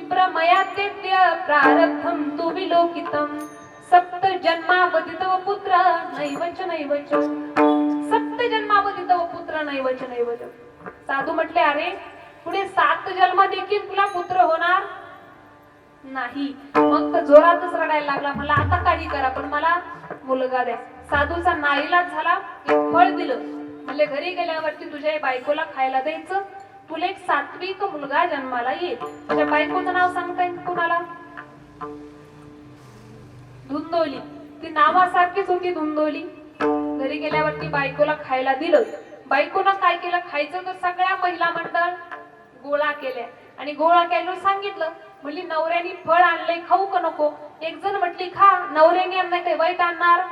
विप्र मया तेद्य प्रारब्धम तु विलोकितम सप्त जन्मावधी तव पुत्र नैवच नैवच सप्त जन्मावधी तव पुत्र नैवच नैवच साधू म्हटले अरे पुढे सात जन्म देखील तुला पुत्र होणार नाही. मग तर जोरातच रडायला लागला. मला आता काही करा पण मला मुलगा द्या साधूचा नाईलाज झाला एक फळ दिलं. म्हणजे घरी गेल्यावरती तुझ्या बायकोला खायला द्यायचं. तुला एक सात्विक मुलगा जन्माला येईल. तुझ्या बायकोचं नाव सांगता येईल कुणाला? धुंदोली. ती नावासारखीच होती धुंदोली. घरी गेल्यावरती बायकोला खायला दिलं. बायकोनं काय केलं? खायचं तर सगळ्या महिला मंडळ गोळा केल्या. आणि गोळा केल्यावर सांगितलं म्हणली नवऱ्याने फळ आणलंय खाऊ का नको? एक जण म्हटली खा नवऱ्याने आणलंय काही वाईट आणणार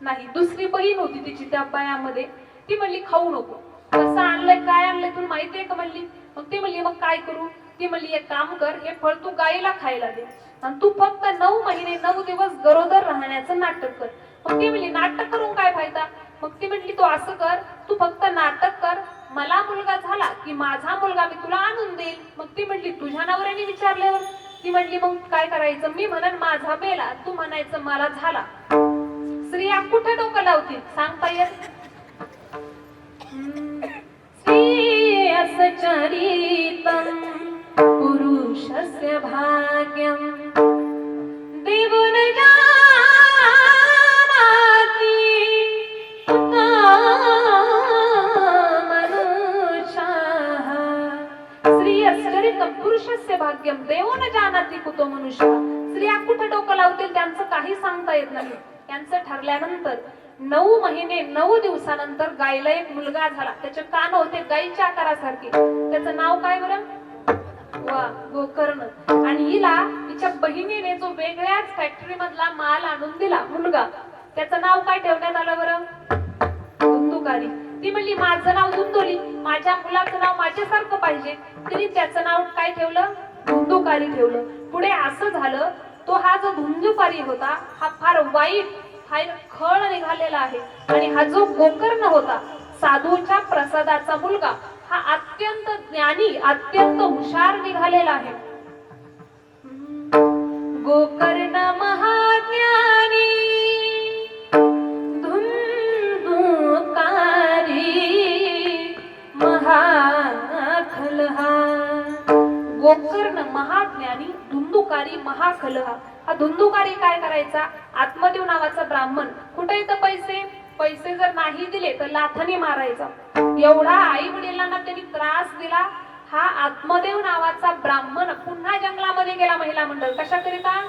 नाही. दुसरी बहीण होती तिची त्या बायामध्ये ती म्हणली खाऊ नको. कसं आणलंय काय आणलंय तुला माहितीये का म्हणली? मग ती म्हणली मग काय करू? ती म्हणली एक काम कर हे फळ तू गायीला खायला दे आणि तू फक्त नऊ महिने नऊ दिवस गरोदर राहण्याचं नाटक कर. मग ती म्हणली नाटक करून काय फायदा? मग ती म्हणली तू असं कर तू फक्त नाटक कर मला मुलगा झाला की माझा मुलगा मी तुला आणून देईल. मग ती म्हणली तुझ्या नवऱ्याने विचारल्यावर? ती म्हणली मग काय करायचं? मी म्हणन माझा मेला तू म्हणायचं मला झाला. स्त्रिया कुठे डोकं लावतील? सांगता येत? सचरितं पुरुषस्य भाग्यम्। देवो जानाति पुरुषस्य भाग्यम देवो न जानाती कुतो मनुष्य। स्त्रिया कुठे डोकं लावतील त्यांचं काही सांगता येत नाही। त्यांचं ठरल्यानंतर नऊ महिने नऊ दिवसानंतर गायला एक मुलगा झाला. त्याचे कान होते गायीच्या आकारासारखे. त्याचं नाव काय बरं? वा गोकर्ण. आणि हिला तिच्या बहिणीने जो वेगळ्याच फॅक्टरी मधला माल आणून दिला मुलगा. त्याचं नाव काय ठेवण्यात आलं बरं? दुंदुकारी ती म्हणली माझं नाव धुंदोली माझ्या मुलाचं नाव माझ्यासारखं पाहिजे. तिने त्याचं नाव काय ठेवलं? धुंदुकारी ठेवलं. पुढे असं झालं तो हा जो धुंदुकारी होता हा फार वाईट फार खळ निघालेला आहे. आणि हा जो गोकर्ण होता साधूच्या प्रसादाचा मुलगा हा अत्यंत ज्ञानी अत्यंत हुशार निघालेला आहे. गोकर्ण महाज्ञानी धुंदुकारी महाखलहा. गोकर्ण महाज्ञानी धुंदुकारी महाखलहा. हा धुंदुकारी काय करायचा? आत्मदेव नावाचा ब्राह्मण. कुठे येतं पैसे? पैसे जर नाही दिले तर लाथाने मारायचा. एवढा आई वडिलांना त्यांनी त्रास दिला. हा आत्मदेव नावाचा ब्राह्मण पुन्हा जंगलामध्ये गेला महिला मंडळ. कशाकरिता?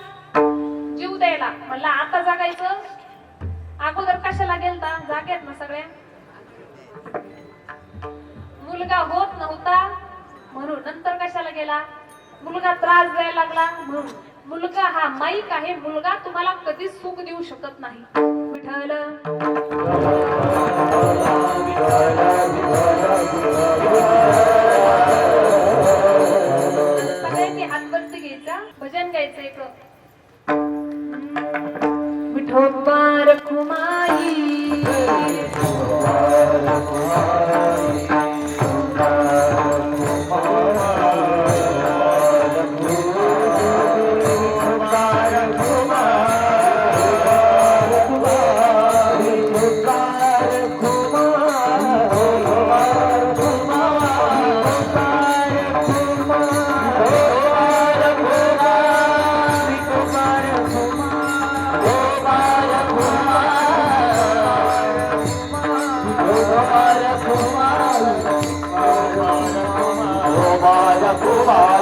जीव द्यायला. म्हणला आता जागायचं? अगोदर कशाला गेलता? जागेत ना सगळ्या? मुलगा होत नव्हता म्हणून नंतर कशाला गेला? मुलगा त्रास द्यायला लागला म्हणून. मुलगा हा माईक आहे मुलगा तुम्हाला कधीच सुख देऊ शकत नाही. विठ्ठल. विठ्ठल विठ्ठल 多少啊